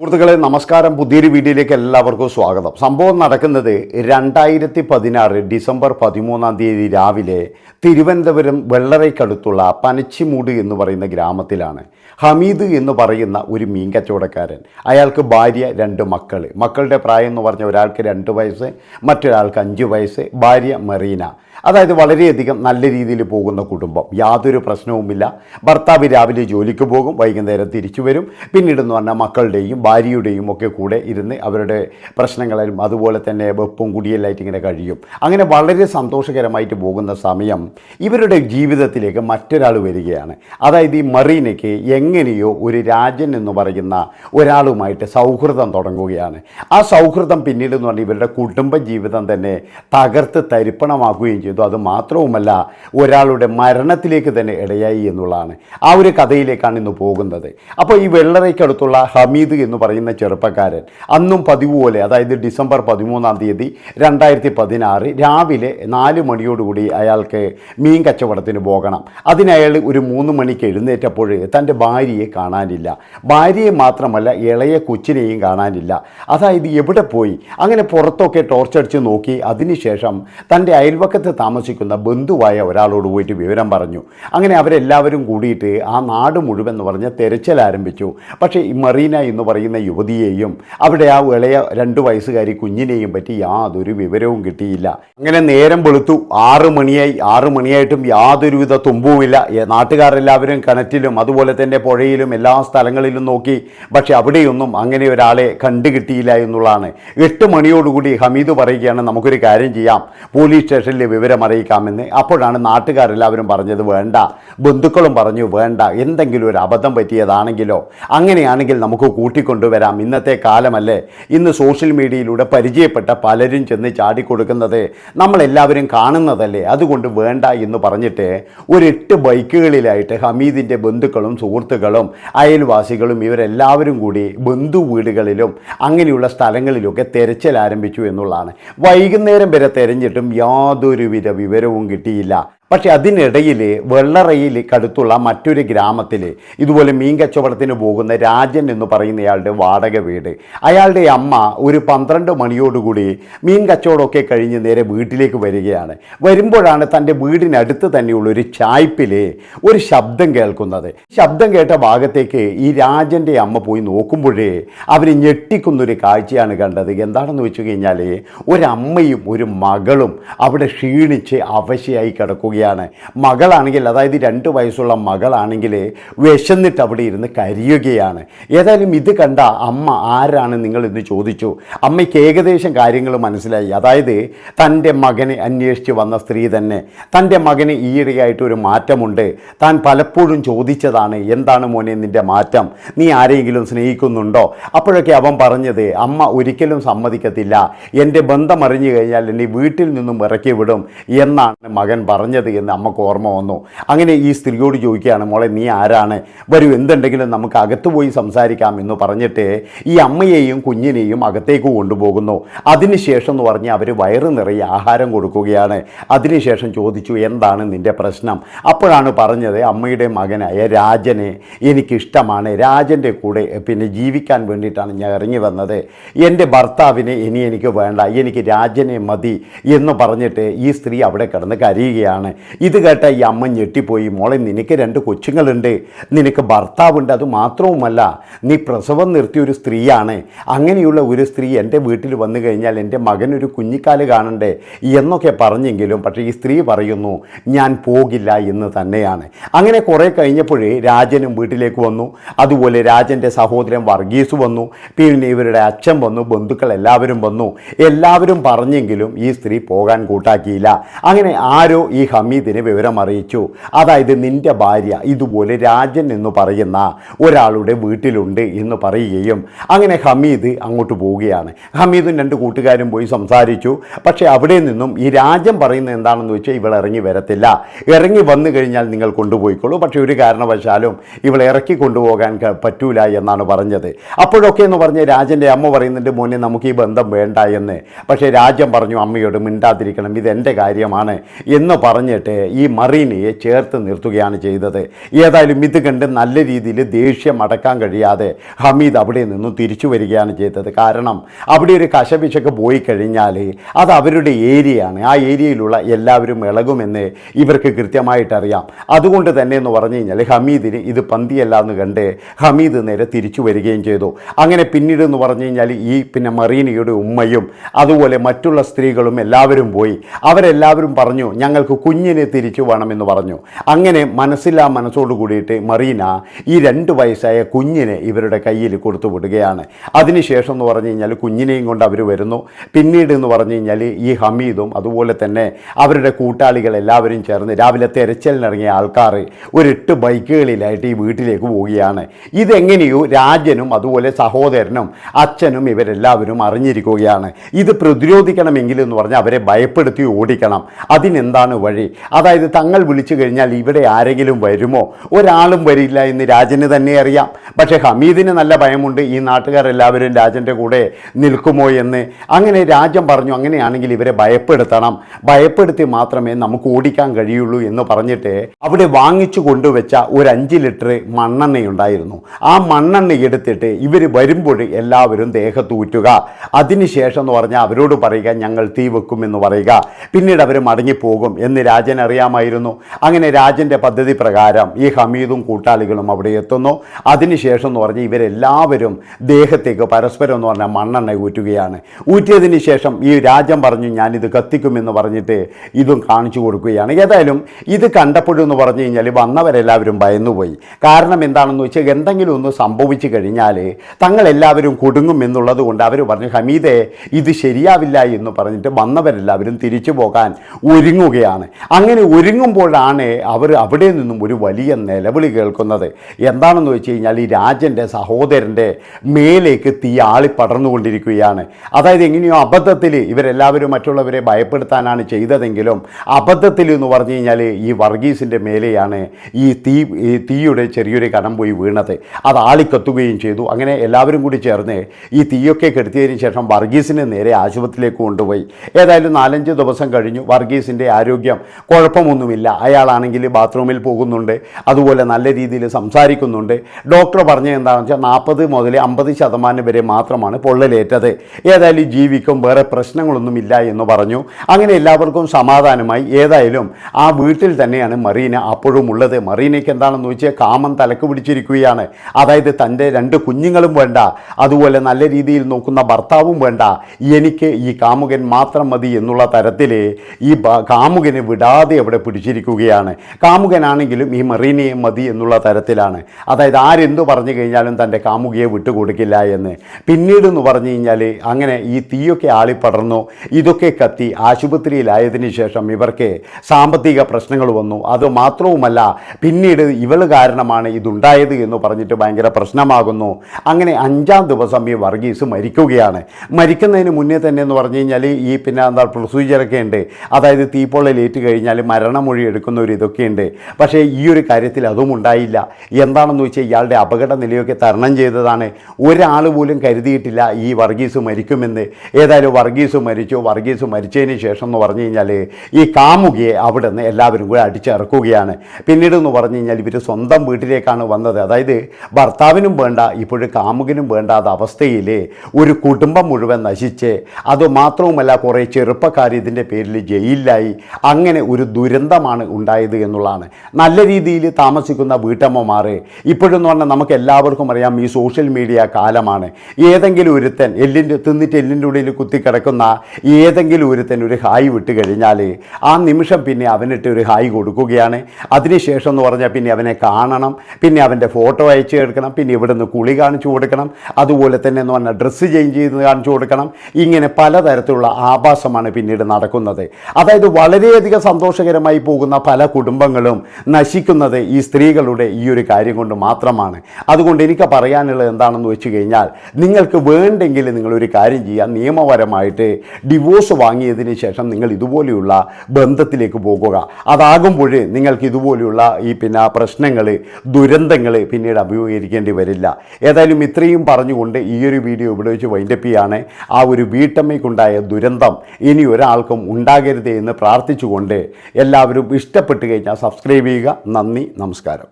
സുഹൃത്തുക്കളെ നമസ്കാരം. പുതിയൊരു വീഡിയോയിലേക്ക് എല്ലാവർക്കും സ്വാഗതം. സംഭവം നടക്കുന്നത് രണ്ടായിരത്തി പതിനാറ് ഡിസംബർ പതിമൂന്നാം തീയതി രാവിലെ തിരുവനന്തപുരം വെള്ളറയ്ക്കടുത്തുള്ള പനച്ചിമൂട് എന്ന് പറയുന്ന ഗ്രാമത്തിലാണ്. ഹമീദ് എന്ന് പറയുന്ന ഒരു മീൻ കച്ചവടക്കാരൻ അയാൾക്ക് ഭാര്യ രണ്ട് മക്കൾ മക്കളുടെ പ്രായം എന്ന് പറഞ്ഞ ഒരാൾക്ക് രണ്ട് വയസ്സ് മറ്റൊരാൾക്ക് അഞ്ച് വയസ്സ്. ഭാര്യ മെറീന. അതായത് വളരെയധികം നല്ല രീതിയിൽ പോകുന്ന കുടുംബം. യാതൊരു പ്രശ്നവുമില്ല. ഭർത്താവ് രാവിലെ ജോലിക്ക് പോകും വൈകുന്നേരം തിരിച്ചു വരും. പിന്നീടെന്ന് പറഞ്ഞാൽ മക്കളുടെയും ഭാര്യയുടെയും ഒക്കെ കൂടെ ഇരുന്ന് അവരുടെ പ്രശ്നങ്ങളും അതുപോലെ തന്നെ വെപ്പും കുടിയെല്ലായിട്ട് ഇങ്ങനെ കഴിയും. അങ്ങനെ വളരെ സന്തോഷകരമായിട്ട് പോകുന്ന സമയം ഇവരുടെ ജീവിതത്തിലേക്ക് മറ്റൊരാൾ വരികയാണ്. അതായത് ഈ മറീനയ്ക്ക് എങ്ങനെയോ ഒരു രാജൻ എന്ന് പറയുന്ന ഒരാളുമായിട്ട് സൗഹൃദം തുടങ്ങുകയാണ്. ആ സൗഹൃദം പിന്നീട് എന്ന് പറഞ്ഞാൽ ഇവരുടെ കുടുംബ ജീവിതം തന്നെ തകർത്ത് തരിപ്പണമാക്കുകയും ചെയ്തു. അത് മാത്രവുമല്ല ഒരാളുടെ മരണത്തിലേക്ക് തന്നെ ഇടയായി എന്നുള്ളതാണ്. ആ ഒരു കഥയിലേക്കാണ് ഇന്ന് പോകുന്നത്. അപ്പോൾ ഈ വെള്ളറയ്ക്കടുത്തുള്ള ഹമീദ് എന്ന് പറയുന്ന ചെറുപ്പക്കാരൻ. അന്നും പതിവ് പോലെ അതായത് ഡിസംബർ പതിമൂന്നാം തീയതി രണ്ടായിരത്തി പതിനാറ് രാവിലെ നാല് മണിയോടുകൂടി അയാൾക്ക് മീൻ കച്ചവടത്തിന് പോകണം. അതിനയാൾ ഒരു മൂന്ന് മണിക്ക് എഴുന്നേറ്റപ്പോൾ തന്റെ ഭാര്യയെ കാണാനില്ല. ഭാര്യയെ മാത്രമല്ല ഇളയ കൊച്ചിനെയും കാണാനില്ല. അതായത് എവിടെ പോയി? അങ്ങനെ പുറത്തൊക്കെ ടോർച്ചടിച്ച് നോക്കി. അതിനുശേഷം തന്റെ അയൽവക്കത്ത് താമസിക്കുന്ന ബന്ധുവായ ഒരാളോട് പോയിട്ട് വിവരം പറഞ്ഞു. അങ്ങനെ അവരെല്ലാവരും കൂടിയിട്ട് ആ നാട് മുഴുവൻ എന്ന് പറഞ്ഞ് തെരച്ചിൽ ആരംഭിച്ചു. പക്ഷേ ഈ മറീന എന്ന് പറയുന്ന യുവതിയെയും അവിടെ ആ ഇളയ രണ്ട് വയസ്സുകാരി കുഞ്ഞിനെയും പറ്റി യാതൊരു വിവരവും കിട്ടിയില്ല. അങ്ങനെ നേരം വെളുത്തു. ആറ് മണിയായി. ആറ് മണിയായിട്ടും യാതൊരുവിധ തുമ്പുമില്ല. നാട്ടുകാരെല്ലാവരും കിണറ്റിലും അതുപോലെ തന്നെ പുഴയിലും എല്ലാ സ്ഥലങ്ങളിലും നോക്കി. പക്ഷെ അവിടെയൊന്നും അങ്ങനെ ഒരാളെ കണ്ടു കിട്ടിയില്ല എന്നുള്ളതാണ്. എട്ട് മണിയോടുകൂടി ഹമീദ് പറയുകയാണ് നമുക്കൊരു കാര്യം ചെയ്യാം. പോലീസ് സ്റ്റേഷനിൽ വിവരം അറിയിക്കാമെന്ന്. അപ്പോഴാണ് നാട്ടുകാരെല്ലാവരും പറഞ്ഞത് വേണ്ട. ബന്ധുക്കളും പറഞ്ഞു വേണ്ട. എന്തെങ്കിലും ഒരു അബദ്ധം പറ്റിയതാണെങ്കിലോ? അങ്ങനെയാണെങ്കിൽ നമുക്ക് കൂട്ടിക്കൊണ്ടുവരാം ഇന്നത്തെ കാലമല്ലേ? ഇന്ന് സോഷ്യൽ മീഡിയയിലൂടെ പരിചയപ്പെട്ട പലരും ചെന്ന് ചാടിക്കൊടുക്കുന്നത് നമ്മളെല്ലാവരും കാണുന്നതല്ലേ? അതുകൊണ്ട് വേണ്ട എന്ന് പറഞ്ഞിട്ട് ഒരു എട്ട് ബൈക്കുകളിലായിട്ട് ഹമീദിന്റെ ബന്ധുക്കളും സുഹൃത്തുക്കളും അയൽവാസികളും ഇവരെല്ലാവരും കൂടി ബന്ധു വീടുകളിലും അങ്ങനെയുള്ള സ്ഥലങ്ങളിലൊക്കെ തെരച്ചിൽ ആരംഭിച്ചു എന്നുള്ളതാണ്. വൈകുന്നേരം വരെ തെരഞ്ഞിട്ടും യാതൊരുവിധ വിവരവും കിട്ടിയില്ല. പക്ഷെ അതിനിടയിൽ വെള്ളറയിൽ കടുത്തുള്ള മറ്റൊരു ഗ്രാമത്തിൽ ഇതുപോലെ മീൻ കച്ചവടത്തിന് പോകുന്ന രാജൻ എന്ന് പറയുന്നയാളുടെ വാടക വീട്. അയാളുടെ അമ്മ ഒരു പന്ത്രണ്ട് മണിയോടുകൂടി മീൻ കച്ചവടമൊക്കെ കഴിഞ്ഞ് നേരെ വീട്ടിലേക്ക് വരികയാണ്. വരുമ്പോഴാണ് തന്റെ വീടിനടുത്ത് തന്നെയുള്ള ഒരു ചായ്പിൽ ഒരു ശബ്ദം കേൾക്കുന്നത്. ശബ്ദം കേട്ട ഭാഗത്തേക്ക് ഈ രാജന്റെ അമ്മ പോയി നോക്കുമ്പോഴേ അവർ ഞെട്ടിക്കുന്നൊരു കാഴ്ചയാണ് കണ്ടത്. എന്താണെന്ന് വെച്ച് കഴിഞ്ഞാൽ ഒരമ്മയും ഒരു മകളും അവിടെ ക്ഷീണിച്ച് അവശയായി കിടക്കുകയാണ് മകളാണെങ്കിൽ അതായത് രണ്ട് വയസ്സുള്ള മകളാണെങ്കിൽ വിശന്നിട്ട് അവിടെ ഇരുന്ന് കരിയുകയാണ്. ഏതായാലും ഇത് കണ്ട അമ്മ ആരാണ് നിങ്ങൾ എന്ന് ചോദിച്ചു. അമ്മയ്ക്ക് ഏകദേശം കാര്യങ്ങൾ മനസ്സിലായി. അതായത് തന്റെ മകനെ അന്വേഷിച്ച് വന്ന സ്ത്രീ തന്നെ. തന്റെ മകന് ഈയിടെയായിട്ട് ഒരു മാറ്റമുണ്ട്. താൻ പലപ്പോഴും ചോദിച്ചതാണ് എന്താണ് മോനെ നിന്റെ മാറ്റം? നീ ആരെങ്കിലും സ്നേഹിക്കുന്നുണ്ടോ? അപ്പോഴൊക്കെ അവൻ പറഞ്ഞത് അമ്മ ഒരിക്കലും സമ്മതിക്കത്തില്ല. എന്റെ ബന്ധം അറിഞ്ഞു കഴിഞ്ഞാൽ എന്നെ വീട്ടിൽ നിന്നും ഇറക്കി വിടും എന്നാണ് മകൻ പറഞ്ഞത്. എന്ന് അമ്മയ്ക്ക് ഓർമ്മ വന്നു. അങ്ങനെ ഈ സ്ത്രീയോട് ചോദിക്കുകയാണ് മോളെ നീ ആരാണ്? വരൂ എന്തുണ്ടെങ്കിലും നമുക്ക് അകത്ത് പോയി സംസാരിക്കാം എന്ന് പറഞ്ഞിട്ട് ഈ അമ്മയെയും കുഞ്ഞിനെയും അകത്തേക്ക് കൊണ്ടുപോകുന്നു. അതിനുശേഷം എന്ന് പറഞ്ഞാൽ അവർ വയറ് നിറയെ ആഹാരം കൊടുക്കുകയാണ്. അതിനുശേഷം ചോദിച്ചു എന്താണ് നിന്റെ പ്രശ്നം? അപ്പോഴാണ് പറഞ്ഞത് അമ്മയുടെ മകനായ രാജനെ എനിക്കിഷ്ടമാണ്. രാജന്റെ കൂടെ പിന്നെ ജീവിക്കാൻ വേണ്ടിയിട്ടാണ് ഞാൻ ഇറങ്ങി വന്നത്. എന്റെ ഭർത്താവിനെ ഇനി എനിക്ക് വേണ്ട. എനിക്ക് രാജനെ മതി എന്ന് പറഞ്ഞിട്ട് ഈ സ്ത്രീ അവിടെ കിടന്ന് കരയുകയാണ്. ഇത് കേട്ട ഈ അമ്മ ഞെട്ടിപ്പോയി. മോളെ നിനക്ക് രണ്ട് കൊച്ചുങ്ങളുണ്ട്. നിനക്ക് ഭർത്താവുണ്ട്. അത് മാത്രവുമല്ല നീ പ്രസവം നിർത്തിയ ഒരു സ്ത്രീയാണ്. അങ്ങനെയുള്ള ഒരു സ്ത്രീ എന്റെ വീട്ടിൽ വന്നു കഴിഞ്ഞാൽ എന്റെ മകനൊരു കുഞ്ഞിക്കാൽ കാണണ്ടേ എന്നൊക്കെ പറഞ്ഞെങ്കിലും പക്ഷേ ഈ സ്ത്രീ പറയുന്നു ഞാൻ പോകില്ല എന്ന് തന്നെയാണ്. അങ്ങനെ കുറേ കഴിഞ്ഞപ്പോഴേ രാജനും വീട്ടിലേക്ക് വന്നു. അതുപോലെ രാജന്റെ സഹോദരൻ വർഗീസ് വന്നു. പിന്നെ ഇവരുടെ അച്ഛൻ വന്നു. ബന്ധുക്കൾ എല്ലാവരും വന്നു. എല്ലാവരും പറഞ്ഞെങ്കിലും ഈ സ്ത്രീ പോകാൻ കൂട്ടാക്കിയില്ല. അങ്ങനെ ആരോ ഈ ഹമീദിനെ വിവരം അറിയിച്ചു. അതായത് നിന്റെ ഭാര്യ ഇതുപോലെ രാജൻ എന്ന് പറയുന്ന ഒരാളുടെ വീട്ടിലുണ്ട് എന്ന് പറയുകയും അങ്ങനെ ഹമീദ് അങ്ങോട്ട് പോവുകയാണ്. ഹമീദും രണ്ട് കൂട്ടുകാരും പോയി സംസാരിച്ചു. പക്ഷേ അവിടെ നിന്നും ഈ രാജൻ പറയുന്നത് എന്താണെന്ന് വെച്ചാൽ ഇവൾ ഇറങ്ങി വരത്തില്ല. ഇറങ്ങി വന്നു കഴിഞ്ഞാൽ നിങ്ങൾ കൊണ്ടുപോയിക്കോളൂ. പക്ഷേ ഒരു കാരണവശാലും ഇവൾ ഇറക്കി കൊണ്ടുപോകാൻ പറ്റൂല എന്നാണ് പറഞ്ഞത്. അപ്പോഴൊക്കെ എന്ന് പറഞ്ഞ് രാജന്റെ അമ്മ പറയുന്നുണ്ട് മോനെ നമുക്ക് ഈ ബന്ധം വേണ്ട എന്ന്. പക്ഷേ രാജൻ പറഞ്ഞു അമ്മയോട് മിണ്ടാതിരിക്കണം. ഇതെന്റെ കാര്യമാണ് എന്ന് പറഞ്ഞിട്ട് പറഞ്ഞിട്ട് ഈ മറീനയെ ചേർത്ത് നിർത്തുകയാണ് ചെയ്തത്. ഏതായാലും ഇത് കണ്ട് നല്ല രീതിയിൽ ദേഷ്യം അടക്കാൻ കഴിയാതെ ഹമീദ് അവിടെ നിന്നും തിരിച്ചു വരികയാണ് ചെയ്തത്. കാരണം അവിടെ ഒരു കശപിശക്ക് പോയി കഴിഞ്ഞാൽ അത് അവരുടെ ഏരിയയാണ്. ആ ഏരിയയിലുള്ള എല്ലാവരും ഇളകുമെന്ന് ഇവർക്ക് കൃത്യമായിട്ടറിയാം അതുകൊണ്ട് തന്നെ എന്ന് പറഞ്ഞു കഴിഞ്ഞാൽ ഹമീദിന് ഇത് പന്തിയല്ല എന്ന് കണ്ട് ഹമീദ് നേരെ തിരിച്ചു വരികയും ചെയ്തു. അങ്ങനെ പിന്നീട് എന്ന് പറഞ്ഞു കഴിഞ്ഞാൽ ഈ പിന്നെ മറീനയുടെ ഉമ്മയും അതുപോലെ മറ്റുള്ള സ്ത്രീകളും എല്ലാവരും പോയി. അവരെല്ലാവരും പറഞ്ഞു ഞങ്ങൾക്ക് കുഞ്ഞിനെ തിരിച്ചു വേണമെന്ന് പറഞ്ഞു. അങ്ങനെ മനസ്സില്ലാ മനസ്സോട് കൂടിയിട്ട് മറീന ഈ രണ്ട് വയസ്സായ കുഞ്ഞിനെ ഇവരുടെ കയ്യിൽ കൊടുത്തു വിടുകയാണ്. അതിനുശേഷം എന്ന് പറഞ്ഞു കഴിഞ്ഞാൽ കുഞ്ഞിനെയും കൊണ്ട് അവർ വരുന്നു. പിന്നീട് എന്ന് പറഞ്ഞു കഴിഞ്ഞാൽ ഈ ഹമീദും അതുപോലെ തന്നെ അവരുടെ കൂട്ടാളികൾ എല്ലാവരും ചേർന്ന് രാവിലെ തെരച്ചിലിനിറങ്ങിയ ആൾക്കാർ ഒരു എട്ട് ബൈക്കുകളിലായിട്ട് ഈ വീട്ടിലേക്ക് പോവുകയാണ്. ഇതെങ്ങനെയോ രാജനും അതുപോലെ സഹോദരനും അച്ഛനും ഇവരെല്ലാവരും അറിഞ്ഞിരിക്കുകയാണ്. ഇത് പ്രതിരോധിക്കണമെങ്കിൽ എന്ന് പറഞ്ഞാൽ അവരെ ഭയപ്പെടുത്തി ഓടിക്കണം. അതിനെന്താണ് വഴി? അതായത് തങ്ങൾ വിളിച്ചു കഴിഞ്ഞാൽ ഇവിടെ ആരെങ്കിലും വരുമോ? ഒരാളും വരില്ല എന്ന് രാജന് തന്നെ അറിയാം. പക്ഷേ ഹമീദിന് നല്ല ഭയമുണ്ട്. ഈ നാട്ടുകാരെല്ലാവരും രാജന്റെ കൂടെ നിൽക്കുമോ എന്ന്. അങ്ങനെ രാജൻ പറഞ്ഞു അങ്ങനെയാണെങ്കിൽ ഇവരെ ഭയപ്പെടുത്തണം. ഭയപ്പെടുത്തി മാത്രമേ നമുക്ക് ഓടിക്കാൻ കഴിയുള്ളൂ എന്ന് പറഞ്ഞിട്ട് അവിടെ വാങ്ങിച്ചു കൊണ്ടുവച്ച ഒരു അഞ്ച് ലിറ്റർ മണ്ണെണ്ണയുണ്ടായിരുന്നു. ആ മണ്ണെണ്ണ എടുത്തിട്ട് ഇവർ വരുമ്പോൾ എല്ലാവരും ദേഹത്തൂറ്റുക. അതിനുശേഷം എന്ന് പറഞ്ഞാൽ അവരോട് പറയുക ഞങ്ങൾ തീ വെക്കും എന്ന് പറയുക. പിന്നീട് അവർ മടങ്ങിപ്പോകും എന്ന് രാജൻ അറിയാമായിരുന്നു. അങ്ങനെ രാജന്റെ പദ്ധതി പ്രകാരം ഈ ഹമീദും കൂട്ടാളികളും അവിടെ എത്തുന്നു. അതിനുശേഷം എന്ന് പറഞ്ഞാൽ ഇവരെല്ലാവരും ദേഹത്തേക്ക് പരസ്പരം എന്ന് പറഞ്ഞാൽ മണ്ണെണ്ണ ഊറ്റുകയാണ്. ഊറ്റിയതിന് ശേഷം ഈ രാജൻ പറഞ്ഞു ഞാനിത് കത്തിക്കുമെന്ന് പറഞ്ഞിട്ട് ഇതും കാണിച്ചു കൊടുക്കുകയാണ്. ഏതായാലും ഇത് കണ്ടപ്പോഴെന്ന് പറഞ്ഞു കഴിഞ്ഞാൽ വന്നവരെല്ലാവരും ഭയന്നുപോയി. കാരണം എന്താണെന്ന് വെച്ചാൽ എന്തെങ്കിലും ഒന്ന് സംഭവിച്ചു കഴിഞ്ഞാൽ തങ്ങളെല്ലാവരും കുടുങ്ങും എന്നുള്ളത് കൊണ്ട് അവർ പറഞ്ഞു ഹമീദെ ഇത് ശരിയാവില്ല എന്ന് പറഞ്ഞിട്ട് വന്നവരെല്ലാവരും തിരിച്ചു പോകാൻ ഒരുങ്ങുകയാണ്. അങ്ങനെ ഒരുങ്ങുമ്പോഴാണ് അവർ അവിടെ നിന്നും ഒരു വലിയ നിലവിളി കേൾക്കുന്നത്. എന്താണെന്ന് വെച്ച് കഴിഞ്ഞാൽ ഈ രാജന്റെ സഹോദരന്റെ മേലേക്ക് തീ ആളി പടർന്നുകൊണ്ടിരിക്കുകയാണ്. അതായത് എങ്ങനെയോ അബദ്ധത്തിൽ ഇവരെല്ലാവരും മറ്റുള്ളവരെ ഭയപ്പെടുത്താനാണ് ചെയ്തതെങ്കിലും അബദ്ധത്തിൽ എന്ന് പറഞ്ഞു കഴിഞ്ഞാൽ ഈ വർഗീസിന്റെ മേലെയാണ് ഈ തീ ഈ തീയുടെ ചെറിയൊരു കനം പോയി വീണത്. അത് ആളിക്കത്തുകയും ചെയ്തു. അങ്ങനെ എല്ലാവരും കൂടി ചേർന്ന് ഈ തീയൊക്കെ കെടുത്തിയതിന് ശേഷം വർഗീസിനെ നേരെ ആശുപത്രിയിലേക്ക് കൊണ്ടുപോയി. ഏതായാലും നാലഞ്ച് ദിവസം കഴിഞ്ഞു വർഗീസിന്റെ ആരോഗ്യം കുഴപ്പമൊന്നുമില്ല. അയാളാണെങ്കിൽ ബാത്റൂമിൽ പോകുന്നുണ്ട്. അതുപോലെ നല്ല രീതിയിൽ സംസാരിക്കുന്നുണ്ട്. ഡോക്ടർ പറഞ്ഞത് എന്താണെന്ന് വെച്ചാൽ നാൽപ്പത് മുതൽ അമ്പത് ശതമാനം വരെ മാത്രമാണ് പൊള്ളലേറ്റത്. ഏതായാലും ജീവിക്കും വേറെ പ്രശ്നങ്ങളൊന്നുമില്ല എന്ന് പറഞ്ഞു. അങ്ങനെ എല്ലാവർക്കും സമാധാനമായി. ഏതായാലും ആ വീട്ടിൽ തന്നെയാണ് മറീന അപ്പോഴും ഉള്ളത്. മറീനയ്ക്ക് എന്താണെന്ന് വെച്ചാൽ കാമം തലക്ക് പിടിച്ചിരിക്കുകയാണ്. അതായത് തന്റെ രണ്ട് കുഞ്ഞുങ്ങളും വേണ്ട. അതുപോലെ നല്ല രീതിയിൽ നോക്കുന്ന ഭർത്താവും വേണ്ട. എനിക്ക് ഈ കാമുകൻ മാത്രം മതി എന്നുള്ള തരത്തിൽ ഈ കാമുകന് കാമുകനെ വിടാതെ അവിടെ പിടിച്ചിരിക്കുകയാണ്. കാമുകനാണെങ്കിലും ഈ മെറീനയെ മതി എന്നുള്ള തരത്തിലാണ്. അതായത് ആരെന്തു പറഞ്ഞു കഴിഞ്ഞാലും തന്റെ കാമുകയെ വിട്ടുകൊടുക്കില്ല എന്ന്. പിന്നീട് എന്ന് പറഞ്ഞു കഴിഞ്ഞാൽ അങ്ങനെ ഈ തീയൊക്കെ ആളിപ്പടർന്നു ഇതൊക്കെ കത്തി ആശുപത്രിയിലായതിനു ശേഷം ഇവർക്ക് സാമ്പത്തിക പ്രശ്നങ്ങൾ വന്നു. അത് മാത്രവുമല്ല പിന്നീട് ഇവൾ കാരണമാണ് ഇതുണ്ടായത് എന്ന് പറഞ്ഞിട്ട് ഭയങ്കര പ്രശ്നമാകുന്നു. അങ്ങനെ അഞ്ചാം ദിവസം ഈ വർഗീസ് മരിക്കുകയാണ്. മരിക്കുന്നതിന് മുന്നേ തന്നെ എന്ന് പറഞ്ഞു കഴിഞ്ഞാൽ ഈ പിന്നെ എന്താ പ്രൊസീജിയറൊക്കെ ഉണ്ട്. അതായത് തീപ്പൊള്ളലേറ്റ് കഴിഞ്ഞാൽ മരണമൊഴി എടുക്കുന്ന ഒരു ഇതൊക്കെയുണ്ട്. പക്ഷേ ഈ ഒരു കാര്യത്തിൽ അതും ഉണ്ടായില്ല. എന്താണെന്ന് വെച്ചാൽ ഇയാളുടെ അപകട നിലയൊക്കെ തരണം ചെയ്തതാണ്. ഒരാൾ പോലും കരുതിയിട്ടില്ല ഈ വർഗീസ് മരിക്കുമെന്ന്. ഏതായാലും വർഗീസ് മരിച്ചു. വർഗീസ് മരിച്ചതിന് ശേഷം എന്ന് പറഞ്ഞു കഴിഞ്ഞാൽ ഈ കാമുകിയെ അവിടെ നിന്ന് എല്ലാവരും കൂടെ അടിച്ചിറക്കുകയാണ്. പിന്നീട് എന്ന് പറഞ്ഞു കഴിഞ്ഞാൽ ഇവർ സ്വന്തം വീട്ടിലേക്കാണ് വന്നത്. അതായത് ഭർത്താവിനും വേണ്ട ഇപ്പോഴും കാമുകിനും വേണ്ടാത്ത അവസ്ഥയിൽ ഒരു കുടുംബം മുഴുവൻ നശിച്ച് അതുമാത്രവുമല്ല കുറേ ചെറുപ്പക്കാർ ഇതിന്റെ പേരിൽ ജയിലിലായി. അങ്ങനെ ഒരു ദുരന്തമാണ് ഉണ്ടായത് എന്നുള്ളതാണ്. നല്ല രീതിയിൽ താമസിക്കുന്ന വീട്ടമ്മമാർ ഇപ്പോഴെന്ന് പറഞ്ഞാൽ നമുക്ക് എല്ലാവർക്കും അറിയാം ഈ സോഷ്യൽ മീഡിയ കാലമാണ്. ഏതെങ്കിലും ഒരുത്തൻ എല്ലിന്റെ തിന്നിട്ട് എല്ലിന്റെ ഉള്ളിൽ കുത്തിക്കിടക്കുന്ന ഏതെങ്കിലും ഒരുത്തൻ ഒരു ഹായ് വിട്ട് കഴിഞ്ഞാൽ ആ നിമിഷം പിന്നെ അവനിട്ട് ഒരു ഹായ് കൊടുക്കുകയാണ്. അതിനുശേഷം എന്ന് പറഞ്ഞാൽ പിന്നെ അവനെ കാണണം പിന്നെ അവന്റെ ഫോട്ടോ അയച്ചു കൊടുക്കണം പിന്നെ ഇവിടെ നിന്ന് കുളി കാണിച്ചു കൊടുക്കണം അതുപോലെ തന്നെ എന്ന് പറഞ്ഞാൽ ഡ്രസ്സ് ചേഞ്ച് ചെയ്ത് കാണിച്ചു കൊടുക്കണം. ഇങ്ങനെ പലതരത്തിലുള്ള ആഭാസമാണ് പിന്നീട് നടക്കുന്നത്. അതായത് വളരെയധികം സന്തോഷകരമായി പോകുന്ന പല കുടുംബങ്ങളും നശിക്കുന്നത് ഈ സ്ത്രീകളുടെ ഈ ഒരു കാര്യം കൊണ്ട് മാത്രമാണ്. അതുകൊണ്ട് എനിക്ക് പറയാനുള്ളത് എന്താണെന്ന് വെച്ച് കഴിഞ്ഞാൽ നിങ്ങൾക്ക് വേണ്ടെങ്കിൽ നിങ്ങളൊരു കാര്യം ചെയ്യാം നിയമപരമായിട്ട് ഡിവോഴ്സ് വാങ്ങിയതിന് ശേഷം നിങ്ങൾ ഇതുപോലെയുള്ള ബന്ധത്തിലേക്ക് പോകുക. അതാകുമ്പോൾ നിങ്ങൾക്ക് ഇതുപോലെയുള്ള ഈ പിന്നെ പ്രശ്നങ്ങൾ ദുരന്തങ്ങൾ പിന്നീട് അഭിമുഖീകരിക്കേണ്ടി വരില്ല. ഏതായാലും ഇത്രയും പറഞ്ഞുകൊണ്ട് ഈ ഒരു വീഡിയോ ഇവിടെ വെച്ച് വൈൻഡപ്പ് ചെയ്യാണ്. ആ ഒരു വീട്ടമ്മയ്ക്കുണ്ടായ ദുരന്തം ഇനി ഒരാൾക്കും ഉണ്ടാകരുതേ എന്ന് പ്രാർത്ഥിച്ചുകൊണ്ട് എല്ലാവരും ഇഷ്ടപ്പെട്ട് കഴിഞ്ഞാൽ സബ്സ്ക്രൈബ് ചെയ്യുക. നന്ദി നമസ്കാരം.